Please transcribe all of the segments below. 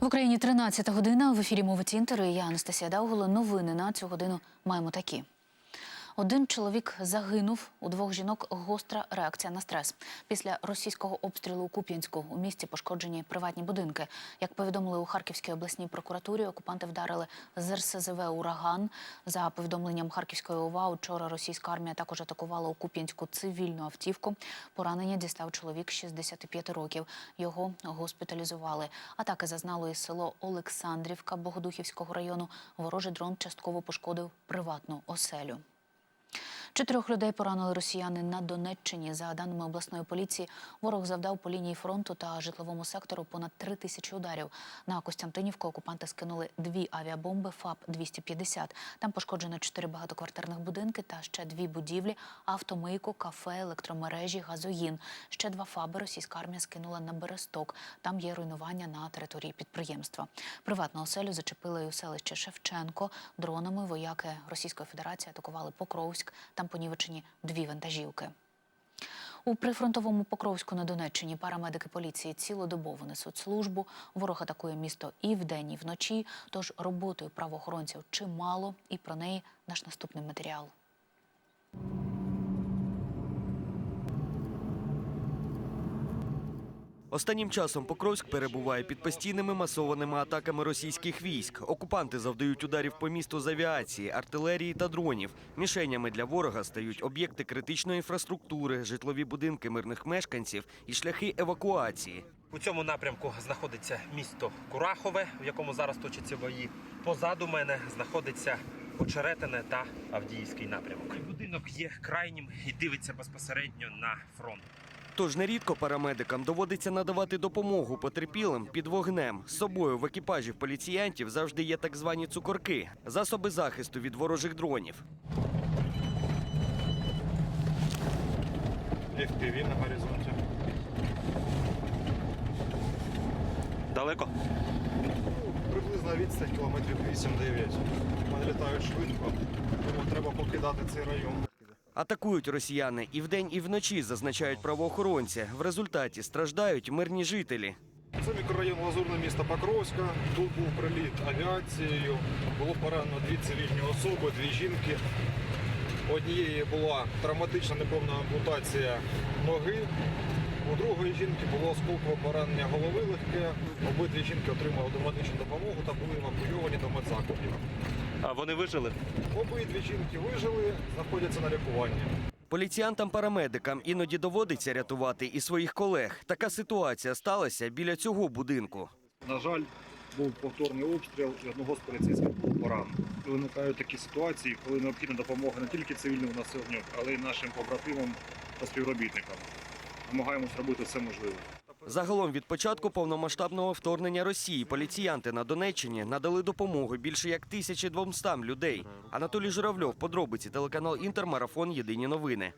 В Україні 13 година. В ефірі мови Інтери». Я Анастасія Дауголо. Новини на цю годину маємо такі. Один чоловік загинув, у двох жінок гостра реакція на стрес. Після російського обстрілу у Куп'янську у місті пошкоджені приватні будинки. Як повідомили у Харківській обласній прокуратурі, окупанти вдарили з РСЗВ ураган. За повідомленням Харківської ОВА, вчора російська армія також атакувала у Куп'янську цивільну автівку. Поранення дістав чоловік 65 років. Його госпіталізували. Атаки зазнало і село Олександрівка Богодухівського району. Ворожий дрон частково пошкодив приватну оселю. Чотирьох людей поранили росіяни на Донеччині. За даними обласної поліції, ворог завдав по лінії фронту та житловому сектору понад три тисячі ударів. На Костянтинівку окупанти скинули дві авіабомби ФАП-250. Там пошкоджено чотири багатоквартирних будинки та ще дві будівлі, автомийку, кафе, електромережі, газоїн. Ще два ФАБи російська армія скинула на Бересток. Там є руйнування на території підприємства. Приватну оселю зачепили й у селищі Шевченко. Дронами вояки Російської Федерації атакували Покровськ. Там понівечені дві вантажівки. У прифронтовому Покровську на Донеччині парамедики поліції цілодобово несуть службу. Ворог атакує місто і вдень, і вночі. Тож роботою правоохоронців чимало, і про неї наш наступний матеріал. Останнім часом Покровськ перебуває під постійними масованими атаками російських військ. Окупанти завдають ударів по місту з авіації, артилерії та дронів. Мішенями для ворога стають об'єкти критичної інфраструктури, житлові будинки мирних мешканців і шляхи евакуації. У цьому напрямку знаходиться місто Курахове, в якому зараз точаться бої. Позаду мене знаходиться Очеретине та Авдіївський напрямок. Будинок є крайнім і дивиться безпосередньо на фронт. Тож нерідко парамедикам доводиться надавати допомогу потерпілим під вогнем. З собою в екіпажі поліціянтів завжди є так звані цукорки засоби захисту від ворожих дронів. FPV на горизонті. Далеко? Приблизно відстань кілометрів 8-9. Вони літають швидко, тому треба покидати цей район. Атакують росіяни і вдень, і вночі зазначають правоохоронці. В результаті страждають мирні жителі. Це мікрорайон Лазурне місто Покровська. Тут був приліт авіацією. Було поранено дві цивільні особи, дві жінки. Однієї була травматична неповна ампутація ноги. У другої жінки було осколкове поранення голови легке. Обидві жінки отримали домедичну допомогу та були евакуйовані до медзакладів. А вони вижили? Обидві жінки вижили, знаходяться на лікуванні. Поліціянтам-парамедикам іноді доводиться рятувати і своїх колег. Така ситуація сталася біля цього будинку. На жаль, був повторний обстріл і одного з поліцейських було поранено. Виникають такі ситуації, коли необхідна допомога не тільки цивільному населенню, але й нашим побратимам та співробітникам. Намагаємось робити все можливе. Загалом від початку повномасштабного вторгнення Росії поліціянти на Донеччині надали допомогу більше як 1200 людей. Анатолій Журавльов, подробиці, телеканал Інтермарафон. Єдині новини.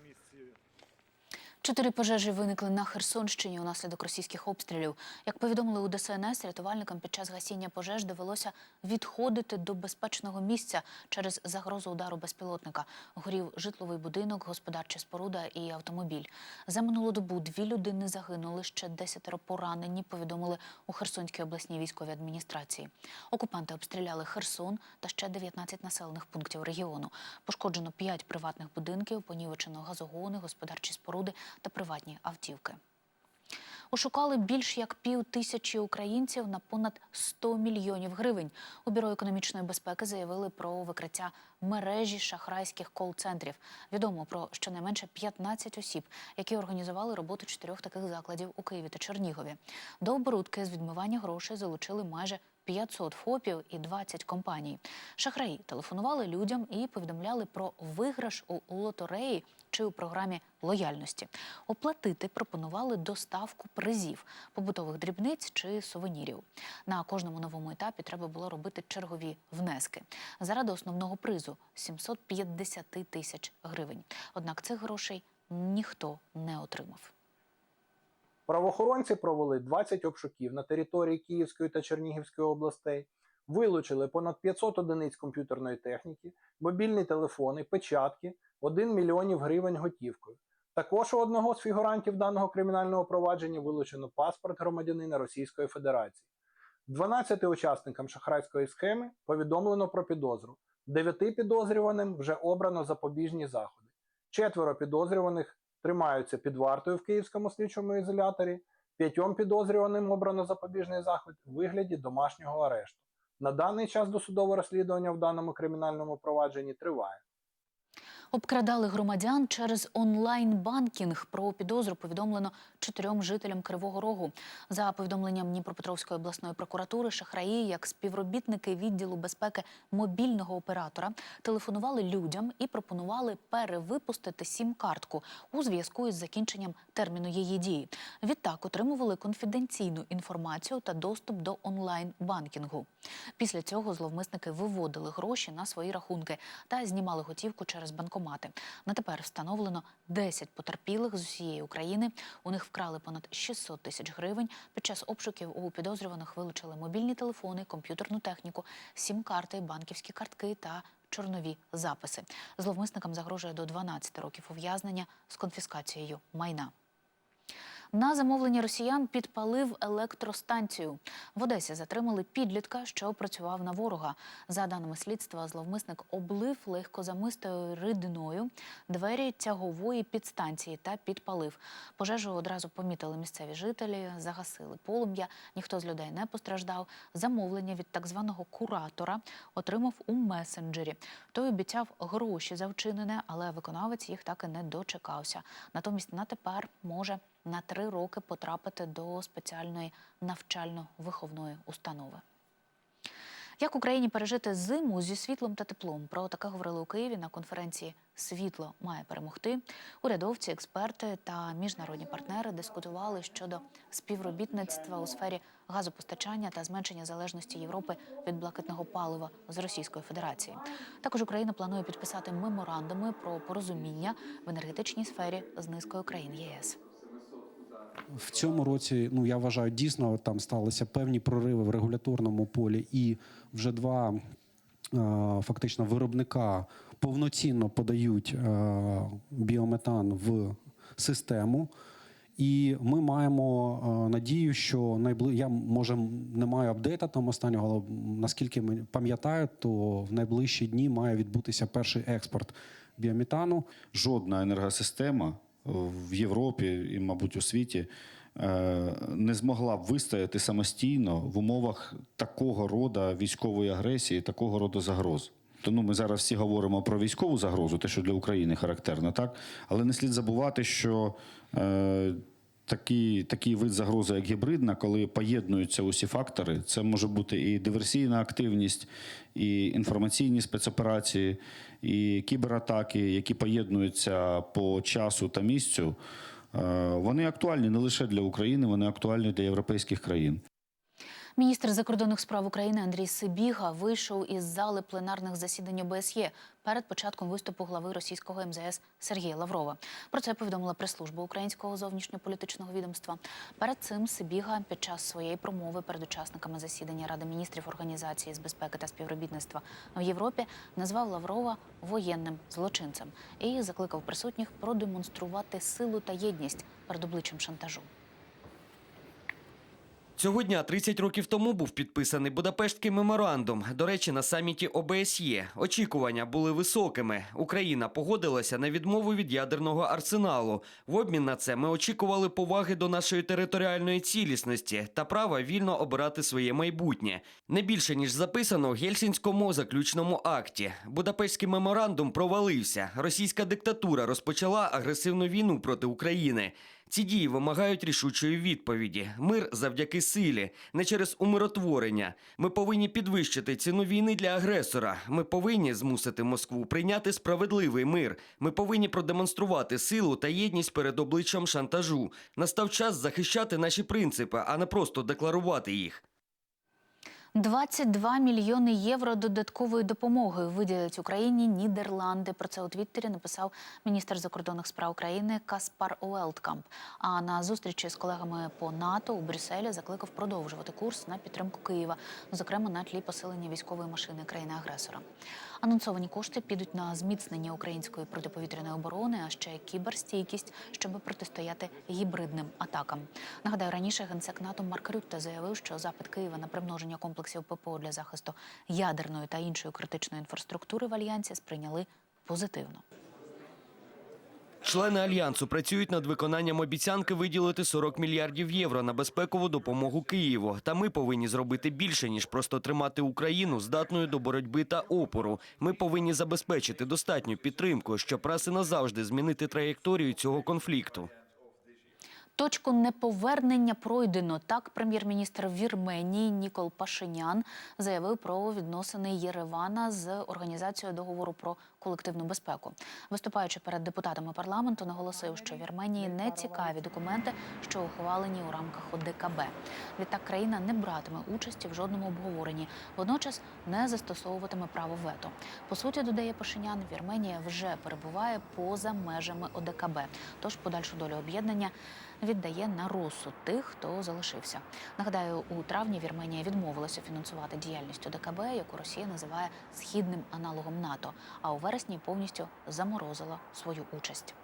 Чотири пожежі виникли на Херсонщині унаслідок російських обстрілів. Як повідомили у ДСНС, рятувальникам під час гасіння пожеж довелося відходити до безпечного місця через загрозу удару безпілотника. Горів житловий будинок, господарча споруда і автомобіль. За минулу добу дві людини загинули, ще десятеро поранені. Повідомили у Херсонській обласній військовій адміністрації. Окупанти обстріляли Херсон та ще 19 населених пунктів регіону. Пошкоджено 5 приватних будинків, понівечено газогони, господарчі споруди та приватні автівки. Ошукали більш як пів тисячі українців на понад 100 мільйонів гривень. У бюро економічної безпеки заявили про викриття мережі шахрайських кол-центрів. Відомо про щонайменше 15 осіб, які організували роботу чотирьох таких закладів у Києві та Чернігові. До оборудки з відмивання грошей залучили майже 500 ФОПів і 20 компаній. Шахраї телефонували людям і повідомляли про виграш у лотереї чи у програмі лояльності. Оплатити пропонували доставку призів, побутових дрібниць чи сувенірів. На кожному новому етапі треба було робити чергові внески. Заради основного призу 750 тисяч гривень. Однак цих грошей ніхто не отримав. Правоохоронці провели 20 обшуків на території Київської та Чернігівської областей, вилучили понад 500 одиниць комп'ютерної техніки, мобільні телефони, печатки, 1 мільйонів гривень готівкою. Також у одного з фігурантів даного кримінального провадження вилучено паспорт громадянина Російської Федерації. 12 учасникам шахрайської схеми повідомлено про підозру. 9 підозрюваним вже обрано запобіжні заходи. Четверо підозрюваних тримаються під вартою в Київському слідчому ізоляторі. П'ятьом підозрюваним обрано запобіжний захід у вигляді домашнього арешту. На даний час досудове розслідування в даному кримінальному провадженні триває. Обкрадали громадян через онлайн-банкінг. Про підозру повідомлено чотирьом жителям Кривого Рогу. За повідомленням Дніпропетровської обласної прокуратури, шахраї, як співробітники відділу безпеки мобільного оператора, телефонували людям і пропонували перевипустити сім-картку у зв'язку із закінченням терміну її дії. Відтак отримували конфіденційну інформацію та доступ до онлайн-банкінгу. Після цього зловмисники виводили гроші на свої рахунки та знімали готівку через банкомати. На тепер встановлено 10 потерпілих з усієї України. У них вкрали понад 600 тисяч гривень. Під час обшуків у підозрюваних вилучили мобільні телефони, комп'ютерну техніку, сім-карти, банківські картки та чорнові записи. Зловмисникам загрожує до 12 років ув'язнення з конфіскацією майна. На замовлення росіян підпалив електростанцію. В Одесі затримали підлітка, що працював на ворога. За даними слідства, зловмисник облив легкозамистою рідиною двері тягової підстанції та підпалив. Пожежу одразу помітили місцеві жителі, загасили полум'я. Ніхто з людей не постраждав. Замовлення від так званого куратора отримав у месенджері. Той обіцяв гроші за вчинене, але виконавець їх так і не дочекався. Натомість на тепер може на три роки потрапити до спеціальної навчально-виховної установи. Як Україні пережити зиму зі світлом та теплом? Про таке говорили у Києві на конференції Світло має перемогти. Урядовці, експерти та міжнародні партнери дискутували щодо співробітництва у сфері газопостачання та зменшення залежності Європи від блакитного палива з Російської Федерації. Також Україна планує підписати меморандуми про порозуміння в енергетичній сфері з низкою країн ЄС. В цьому році, ну я вважаю, дійсно там сталися певні прориви в регуляторному полі, і вже два е, фактично виробника повноцінно подають е, біометан в систему. І ми маємо е, надію, що найбли... я може не маю апдейта там останнього, але наскільки пам'ятаю, то в найближчі дні має відбутися перший експорт біометану. жодна енергосистема в Європі і, мабуть, у світі е, не змогла б вистояти самостійно в умовах такого роду військової агресії, такого роду загроз. То ну, ми зараз всі говоримо про військову загрозу, те, що для України характерно, так? Але не слід забувати, що е, такий, такий вид загрози, як гібридна, коли поєднуються усі фактори, це може бути і диверсійна активність, і інформаційні спецоперації, і кібератаки, які поєднуються по часу та місцю. Е, Вони актуальні не лише для України, вони актуальні для європейських країн. Міністр закордонних справ України Андрій Сибіга вийшов із зали пленарних засідань ОБСЄ перед початком виступу глави російського МЗС Сергія Лаврова. Про це повідомила прес-служба українського зовнішньополітичного відомства. Перед цим Сибіга під час своєї промови перед учасниками засідання Ради міністрів Організації з безпеки та співробітництва в Європі назвав Лаврова воєнним злочинцем і закликав присутніх продемонструвати силу та єдність перед обличчям шантажу. Цього дня 30 років тому був підписаний Будапештський меморандум. До речі, на саміті ОБСЄ очікування були високими. Україна погодилася на відмову від ядерного арсеналу. В обмін на це ми очікували поваги до нашої територіальної цілісності та права вільно обирати своє майбутнє. Не більше ніж записано в Гельсінському заключному акті. Будапештський меморандум провалився. Російська диктатура розпочала агресивну війну проти України. Ці дії вимагають рішучої відповіді. Мир завдяки силі, не через умиротворення. Ми повинні підвищити ціну війни для агресора. Ми повинні змусити Москву прийняти справедливий мир. Ми повинні продемонструвати силу та єдність перед обличчям шантажу. Настав час захищати наші принципи, а не просто декларувати їх. 22 мільйони євро додаткової допомоги виділять Україні Нідерланди. Про це у Твіттері написав міністр закордонних справ України Каспар Уелткамп. А на зустрічі з колегами по НАТО у Брюсселі закликав продовжувати курс на підтримку Києва, зокрема на тлі посилення військової машини країни-агресора. Анонсовані кошти підуть на зміцнення української протиповітряної оборони, а ще кіберстійкість, щоб протистояти гібридним атакам. Нагадаю, раніше генсек НАТО Марк Рютте заявив, що запит Києва на примноження комплексів ППО для захисту ядерної та іншої критичної інфраструктури в альянсі сприйняли позитивно. Члени альянсу працюють над виконанням обіцянки виділити 40 мільярдів євро на безпекову допомогу Києву. Та ми повинні зробити більше ніж просто тримати Україну здатною до боротьби та опору. Ми повинні забезпечити достатню підтримку, щоб раз і назавжди змінити траєкторію цього конфлікту. Точку неповернення пройдено. Так, прем'єр-міністр Вірменії Нікол Пашинян заявив про відносини Єревана з організацією договору про колективну безпеку. Виступаючи перед депутатами парламенту, наголосив, що Вірменії не цікаві документи, що ухвалені у рамках ОДКБ. Відтак країна не братиме участі в жодному обговоренні, водночас не застосовуватиме право вето. По суті, додає Пашинян, Вірменія вже перебуває поза межами ОДКБ. Тож подальшу долю об'єднання віддає на розсуд тих, хто залишився. Нагадаю, у травні Вірменія відмовилася фінансувати діяльність ОДКБ, яку Росія називає східним аналогом НАТО, а у вересні повністю заморозила свою участь.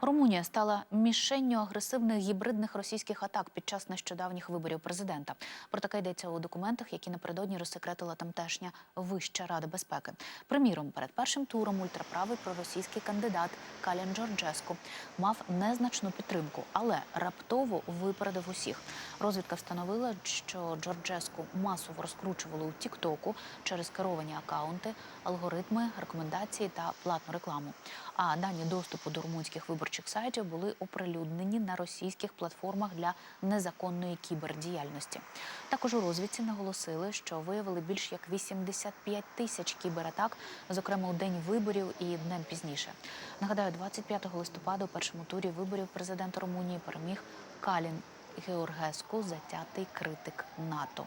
Румунія стала мішенню агресивних гібридних російських атак під час нещодавніх виборів президента. Про таке йдеться у документах, які напередодні розсекретила тамтешня Вища рада безпеки. Приміром, перед першим туром ультраправий проросійський кандидат Калін Джорджеску мав незначну підтримку, але раптово випередив усіх. Розвідка встановила, що Джорджеску масово розкручували у Тіктоку через керовані акаунти, алгоритми, рекомендації та платну рекламу. А дані доступу до румунських виборчих сайтів були оприлюднені на російських платформах для незаконної кібердіяльності. Також у розвідці наголосили, що виявили більш як 85 тисяч кібератак, зокрема у день виборів і днем пізніше. Нагадаю, 25 листопада у першому турі виборів президента Румунії переміг Калін Георгеску, затятий критик НАТО.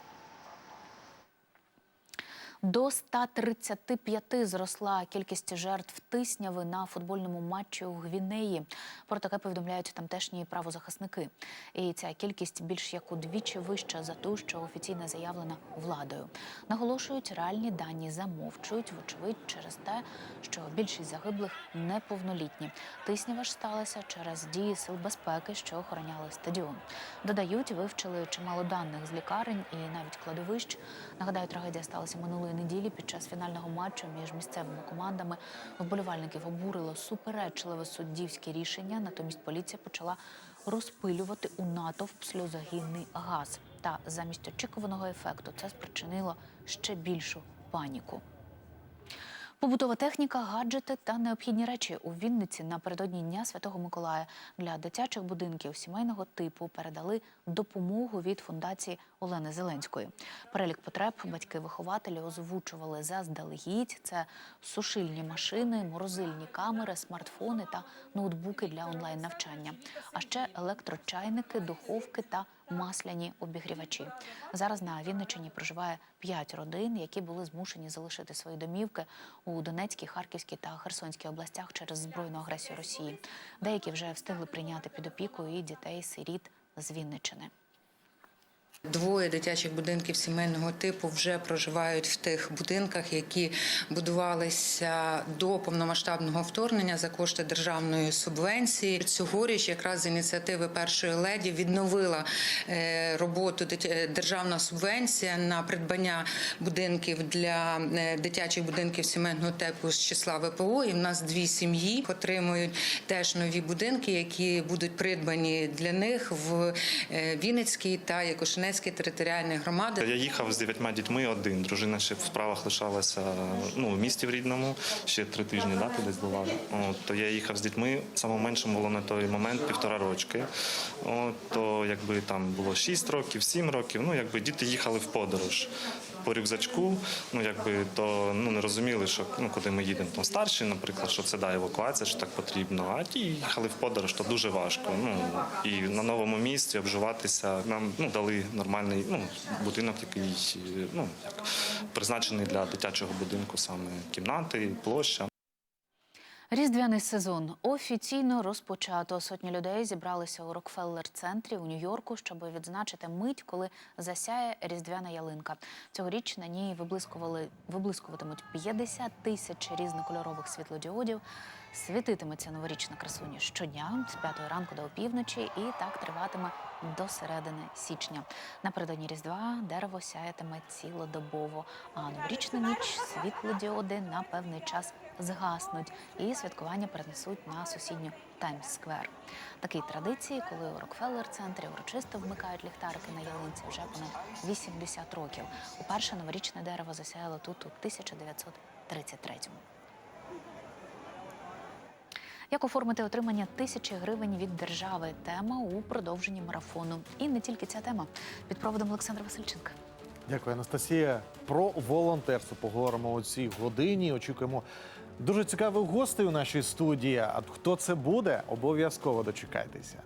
До 135 зросла кількість жертв тисняви на футбольному матчі у Гвінеї. Про таке повідомляють тамтешні правозахисники. І ця кількість більш як удвічі вища за ту, що офіційно заявлена владою. Наголошують, реальні дані замовчують, вочевидь, через те, що більшість загиблих неповнолітні. Тиснява ж сталася через дії сил безпеки, що охороняли стадіон. Додають, вивчили чимало даних з лікарень і навіть кладовищ. Нагадаю, трагедія сталася минулої неділі під час фінального матчу між місцевими командами. Вболівальників обурило суперечливе суддівське рішення. Натомість поліція почала розпилювати у натовп сльозогінний газ. Та замість очікуваного ефекту це спричинило ще більшу паніку. Побутова техніка, гаджети та необхідні речі у Вінниці напередодні Дня Святого Миколая для дитячих будинків сімейного типу передали допомогу від фундації Олени Зеленської. Перелік потреб батьки-вихователі озвучували заздалегідь. Це сушильні машини, морозильні камери, смартфони та ноутбуки для онлайн навчання, а ще електрочайники, духовки та масляні обігрівачі. Зараз на Вінниччині проживає п'ять родин, які були змушені залишити свої домівки у Донецькій, Харківській та Херсонській областях через збройну агресію Росії. Деякі вже встигли прийняти під опіку і дітей сиріт з Вінниччини. Двоє дитячих будинків сімейного типу вже проживають в тих будинках, які будувалися до повномасштабного вторгнення за кошти державної субвенції. Цьогоріч, якраз з ініціативи першої леді, відновила е, роботу державна субвенція на придбання будинків для е, дитячих будинків сімейного типу з числа ВПО. І в нас дві сім'ї отримують теж нові будинки, які будуть придбані для них в е, Вінницькій та Якушинецькій територіальної громади. Я їхав з дев'ятьма дітьми один. Дружина ще в справах лишалася ну, в місті в рідному, ще три тижні да, туди була. То я їхав з дітьми, самому меншому було на той момент півтора рочки. От, то якби там було шість років, сім років, ну якби діти їхали в подорож. По рюкзачку, ну якби то ну не розуміли, що ну куди ми їдемо. Там старші, наприклад, що це да евакуація, що так потрібно. А ті їхали в подорож, то дуже важко. Ну і на новому місці обживатися. Нам ну дали нормальний ну будинок, який ну як призначений для дитячого будинку, саме кімнати, площа. Різдвяний сезон офіційно розпочато. Сотні людей зібралися у Рокфеллер-центрі у Нью-Йорку, щоб відзначити мить, коли засяє різдвяна ялинка. Цьогоріч на ній виблискували виблискуватимуть 50 тисяч різнокольорових світлодіодів. Світитиметься новорічна красуня щодня з п'ятої ранку до опівночі, і так триватиме до середини січня. Напередодні Різдва дерево сяятиме цілодобово, а новорічна ніч світлодіоди на певний час згаснуть і святкування перенесуть на сусідню Таймс-сквер. Такій традиції, коли у Рокфеллер-центрі урочисто вмикають ліхтарики на ялинці вже понад 80 років. Уперше новорічне дерево засяяло тут у 1933-му. Як оформити отримання тисячі гривень від держави? Тема у продовженні марафону. І не тільки ця тема під проводом Олександра Васильченка. Дякую, Анастасія. Про волонтерство поговоримо у цій годині. Очікуємо дуже цікавих гостей у нашій студії. А хто це буде? Обов'язково дочекайтеся.